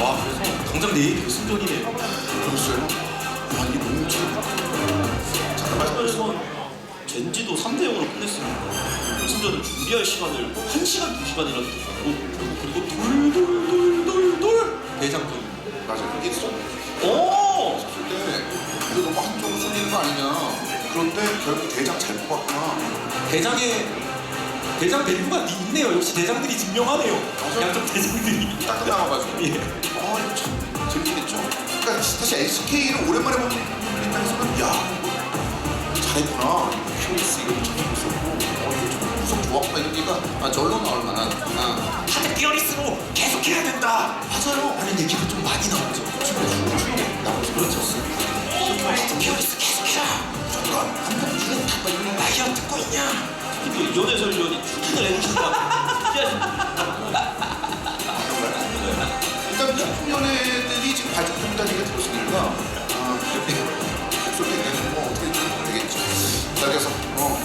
와 그래서 정작 내일 결승전이네요. 그랬어요. 아 이게 너무 참. 잠깐 말씀하세요. 젠지도 3대 0으로 끝냈습니다. 결승전을 준비할 시간을 1시간, 2시간이라도 더 주고 그리고 돌돌돌 대장전. 맞아요. 이게 쏙 오! 했을 때 이거 너무 한쪽으로 쏠리는 거 아니냐. 그런데 결국 대장 잘 뽑았구나. 대장의 대장 밸류가 있네요. 역시 대장들이 증명하네요. 양쪽 대장들이. 딱 나와가지고. 예. 아 이거 참 재밌겠죠. 그러니까 사실 SK를 오랜만에 보는 입장에서는 야 잘했구나. 큐리스 이거 참 재밌었고 어 이거 참 구성 좋았구나 이런 얘기가 아 절로 나올 만한 아, 피어리스로 계속해야 된다. 맞아요. 하는 얘기가 좀 많이 나오죠. 나오죠. 그렇죠. 피어리스 계속해라. 잠깐 한번 이런 다 이런 라이언 듣고 있냐? 이렇게 연애 설 위원이 추진을 해주신다. 특이하신 일단 작품 연애들이 지금 발전된다는 얘기가 들었으니까 아, 목소리 내는 뭐 어떻게 좀 되겠죠. 자, 그래서 어,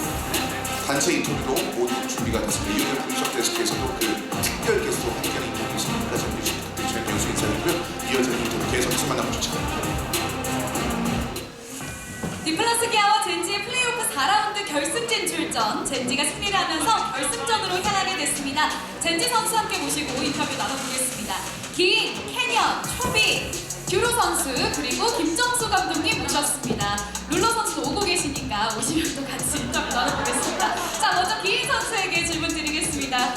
단체 인터뷰로 모두 준비가 됐습니다. 이후에 분석 데스크에서도 그 특별 게스트로 함께하는 인터뷰 있으니까 저희 연수 인사드리고요. 이어지는 인터뷰 계속해서 만나보시죠. 디플러스 기아와 젠지의 플레이오프 4라운드 결승 진 출전 젠지가 승리를 하면서 결승전으로 향하게 됐습니다. 젠지 선수 함께 모시고 인터뷰 나눠보겠습니다. 긴, 캐년, 초비, 듀로 선수 그리고 김정수 감독님 모셨습니다. 룰러 선수도 오고 계시니까 오시면 또 같이 인터뷰 나눠보겠습니다.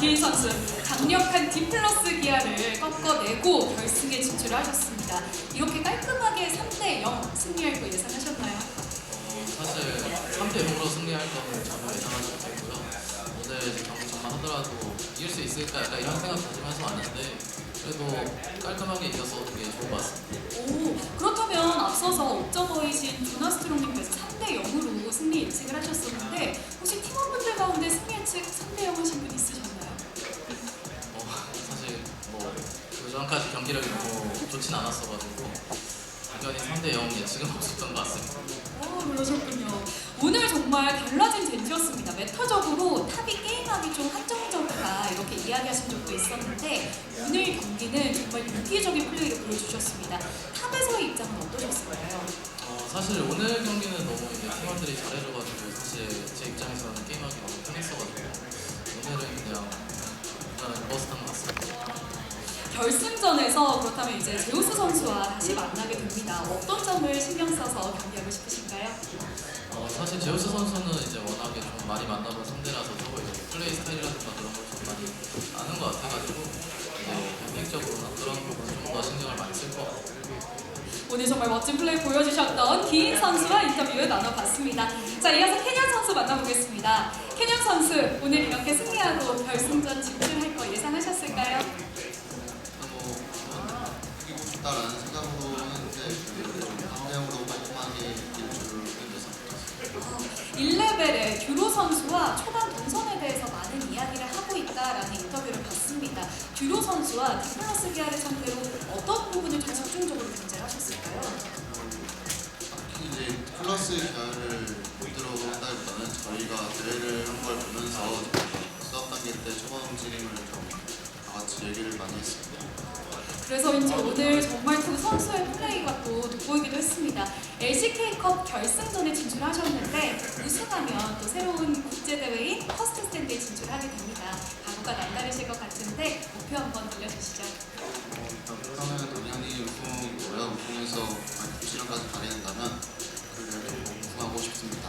기인 선수 강력한 디플러스 기아를 꺾어내고 결승에 진출하셨습니다. 이렇게 깔끔하게 3대 0 승리할 거 예상하셨나요? 어, 사실 3대 0으로 승리할 거는 전혀 예상하지 못했고요. 오늘 이제 경기 정말 하더라도 이길 수 있을까 약간 이런 생각 가지면서 왔는데 그래도 깔끔하게 이겨서 되게 좋은 것 같습니다. 오, 그렇다면 앞서서 옵저버이신 조나스트롱님께서 3대 0으로 승리 예측을 하셨었는데 혹시 팀원분들 가운데 승리 예측 3대 0 하신 분 있으셨나요? 그 전까지 경기력이 너무 좋진 않았어가지고 당연히 3대 0 예측은 없었던 것 같습니다. 오, 그러셨군요. 오늘 정말 달라진 젠지였습니다. 메타적으로 탑이 게임하기 좀 한정적이다 이렇게 이야기하신 적도 있었는데 오늘 경기는 정말 유기적인 플레이를 보여주셨습니다. 탑에서의 입장은 어떠셨을까요? 어, 사실 오늘 경기는 너무 이제 팀원들이 잘해줘가지고 사실 제 입장에서는 게임하기 너무 편했어가지고 오늘은 그냥 그냥 버스 탄것 같습니다. 결승전에서 그렇다면 이제 제우스 선수와 다시 만나게 됩니다. 어떤 점을 신경 써서 경기하고 싶으신가요? 어, 사실 제우스 선수는 이제 워낙에 좀 많이 만나본 상대라서 저거 이제 플레이 스타일이라든가 그런 걸 좀 많이 아는 것 같아가지고 이제 경기적으로나 그런 부분 좀더 신경을 많이 쓸 것 같고 오늘 정말 멋진 플레이 보여주셨던 기인 선수와 인터뷰 나눠봤습니다. 자, 이어서 캐년 선수 만나보겠습니다. 캐년 선수, 오늘 이렇게 승리하고 결승전 진출 선수와 디플러스 기아를 상대로 어떤 부분을 좀 집중적으로 견제를 하셨을까요? 특히 이제 플러스 기아를 못 들어간다기보다는 저희가 대회를 한 걸 보면서 수업 단계 때 초반 움직임을 좀다 같이 얘기를 많이 했습니다. 그래서인지 오늘 정말 두 선수의 플레이가 또 돋보이기도 했습니다. LCK 컵 결승전에 진출하셨는데 우승하면 또 새로운 국제대회인 퍼스트 스탠드에 진출하게 됩니다. 각오가 남다르실 것 같은데 목표 한번 들려주시죠. 그러면 당연히 우승이고요. 우승에서 만약 부시런까지 가려낸다면 그 대회를 우승하고 싶습니다.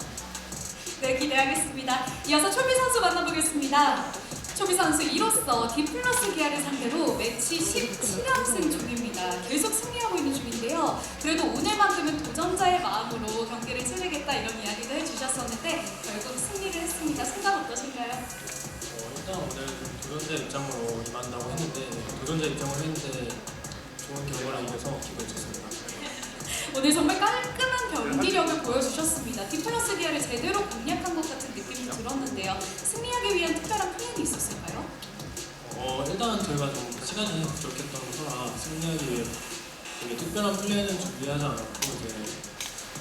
네, 기대하겠습니다. 이어서 초비 선수 만나보겠습니다. 초비 선수 이로써 디플러스 기아를 상대로 매치 17연승 중입니다. 계속 승리하고 있는 중인데요. 그래도 오늘만큼은 도전자의 마음으로 경기를 치르겠다 이런 이야기도 해주셨었는데 결국 승리를 했습니다. 소감 어떠신가요? 어, 일단 오늘 도전자 입장으로 임한다고 했는데 도전자 입장으로 했는데 좋은 결과를 이겨서 기분이 좋습니다. 오늘 정말 깔끔한 경기력을 보여주셨습니다. 디플러스 기아를 제대로 공략한 것 같은 느낌이 들었는데요. 승리하기 위한 특별한 플랜이 있었을까요? 어, 일단 저희가 좀 시간이 부족했던 거라 승리하기 위해 특별한 플레이는 준비하지 않았고 이제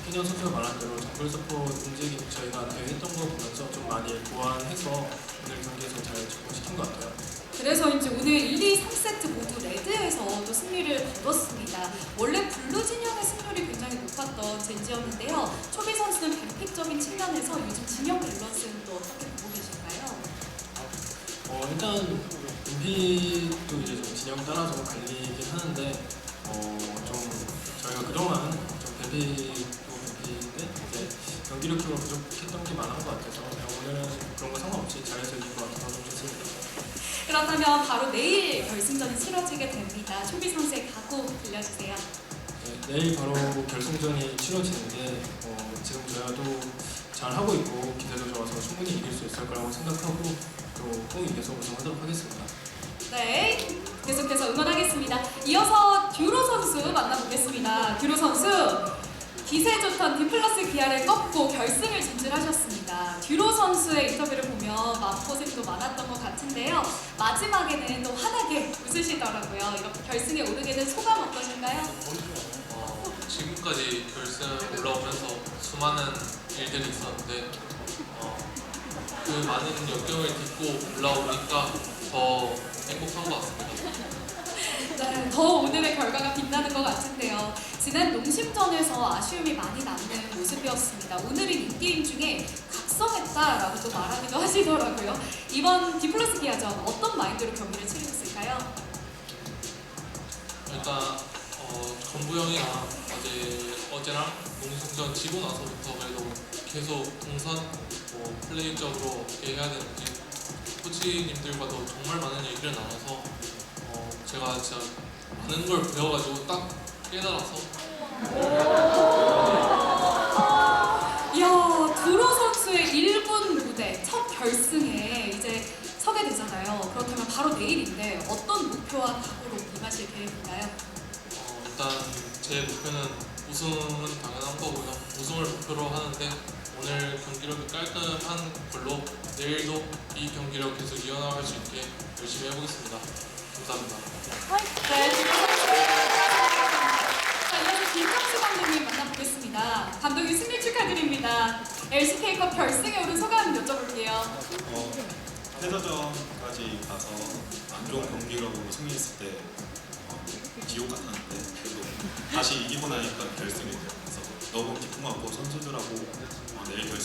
캐니언 선수가 말한 대로 정글 서포 움직임 저희가 대회했던 거 보면서 좀 많이 보완해서 오늘 경기에서 잘 적용시킨 것 같아요. 그래서인지 오늘 1, 2, 3세트 모두 레드에서 또 승리를 거뒀습니다. 원래 블루 진영의 승률이 굉장히 높았던 젠지였는데요. 초비 선수는 뱀픽적인 측면에서 요즘 진영 밸런스는 또 어떻게 보고 계실까요? 어, 일단 MP도 이제 좀 진영 따라서 갈리긴 하는데 어, 좀 저희가 그동안 좀 뱀피도 뱀피인데 이제 경기력적으로 부족했던 게 많은 것 같아서 오늘은 그런 거 상관없이 잘해서 이길 것 같아서 좀 좋습니다. 그렇다면 바로 내일 결승전이 치러지게 됩니다. 초비 선수의 각오 들려주세요. 네, 내일 바로 결승전이 치러지는데 어, 지금 저희도 잘 하고 있고 기세도 좋아서 충분히 이길 수 있을 거라고 생각하고 또 꼭 이겨서 우승하도록 하겠습니다. 네, 계속해서 응원하겠습니다. 이어서 듀로 선수 만나보겠습니다. 듀로 선수 기세 좋던 디플러스 기아를 꺾고 결승을 진출하셨습니다. 듀로 선수의 인터뷰를 보면 마음고생도 많았던 것 같은데요. 마지막에는 또 환하게 웃으시더라고요. 이렇게 결승에 오르게 된 소감 어떠신가요? 어, 지금까지 결승 올라오면서 수많은 일들이 있었는데 어, 그 많은 역경을 딛고 올라오니까 더 행복한 것 같습니다. 네, 더 오늘의 결과가 빛나는 것 같은데요. 지난 농심전에서 아쉬움이 많이 남는 모습이었습니다. 오늘은 이 게임 중에 각성했다라고 또 말하기도 하시더라고요. 이번 디플러스 기아전 어떤 마인드로 경기를 치르셨을까요? 일단 어, 건부 형이랑 어제 어제랑 농승전 지고 나서부터 그래도 계속 동선 뭐 플레이적으로 어떻게 해야 되는지 코치님들과도 정말 많은 얘기를 나눠서 어, 제가 진짜 많은 걸 배워가지고 딱 깨달아서 이야, 드로 선수의 1군 무대 첫 결승에 이제 서게 되잖아요. 그렇다면 바로 내일인데 어떤 목표와 각오로 임하실 계획인가요? 어, 일단 제 목표는 우승은 당연한 거고요. 우승을 목표로 하는데 오늘 경기력이 깔끔한 걸로 내일도 이 경기력 계속 이어나갈 수 있게 열심히 해보겠습니다. 감사합니다. 네, 지금 자, 이어서 김kam수 감독님 만나보겠습니다. 감독님 승리 축하드립니다. LCK컵 결승에 오른 소감 여쭤볼게요. 어, 패자전까지 가서 안 좋은 경기력으로 승리했을 때 어, 지옥 같았는데 그래도 다시 이기고 나니까 결승이 돼서 너무 것 같고 선수들하고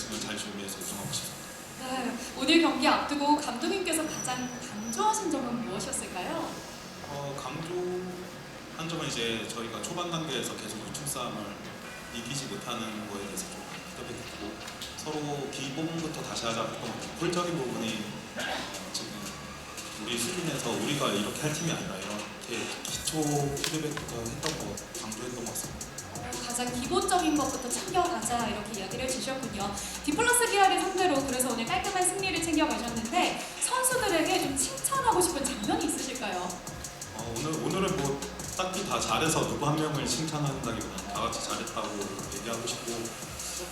결승을 잘 준비해서 우승하고 싶습니다. 네, 오늘 경기 앞두고 감독님께서 가장 강조하신 점은 무엇이었을까요? 어, 강조한 점은 이제 저희가 초반 단계에서 계속 우측 싸움을 이기지 못하는 거에 대해서 좀 피드백했고 서로 기본부터 다시 하자 했던 것 같아요. 폴적인 부분이 어, 지금 우리 수준에서 우리가 이렇게 할 팀이 아니라 이렇게 기초 피드백부터 했던 거 강조했던 것 같습니다. 어, 가장 기본적인 것부터 챙겨가자 이렇게 이야기를 주셨군요. 디플러스 기아를 상대로 그래서 오늘 깔끔한 승리를 챙겨가셨는데 선수들에게 좀 칭찬하고 싶은 장면이 있으실까요? 어, 오늘 오늘은 뭐 딱히 다 잘해서 누구 한 명을 칭찬한다기보다는 다 같이 잘했다고 얘기하고 싶고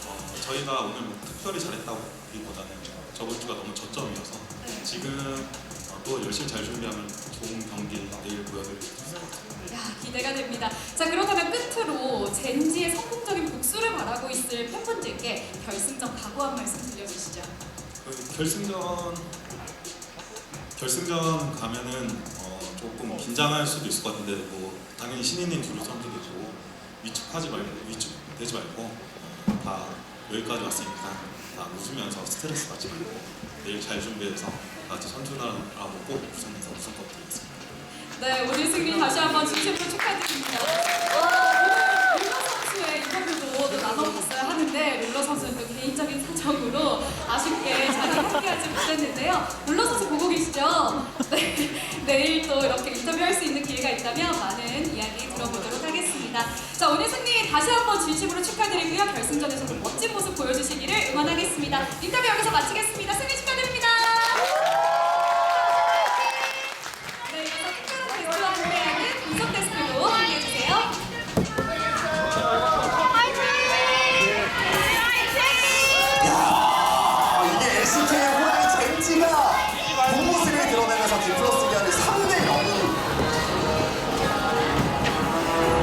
어, 저희가 오늘 뭐 특별히 잘했다기보다는 저번 주가 너무 저점이어서 네. 지금 어, 또 열심히 잘 준비하면 좋은 경기 내일 보여드리겠습니다. 야 기대가 됩니다. 자 그렇다면 끝 결승전 결승전 가면은 어, 조금 긴장할 수도 있을 것 같은데 뭐 당연히 신인인 두루 선수도 있고 위축하지 말고 위축되지 말고 어, 다 여기까지 왔으니까 다 웃으면서 스트레스 받지 말고 내일 잘 준비해서 다 같이 선수들하고 꼭 우승해서 우승컵 드리겠습니다. 네 오늘 승리 다시 한번 진심으로 축하드립니다. 오늘 룰러 선수의 인터뷰도 또 나눠봤어야 하는데 롤러 선수는 또 개인적인 사정으로 아쉽게 자리에 함께하지 못했는데요. 롤러 선수 보고 계시죠? 네, 내일 또 이렇게 인터뷰할 수 있는 기회가 있다면 많은 이야기 들어보도록 하겠습니다. 자 오늘 승리 다시 한번 진심으로 축하드리고요. 결승전에서도 멋진 모습 보여주시기를 응원하겠습니다. 인터뷰 여기서 마치겠습니다. 승리 축하드립니다.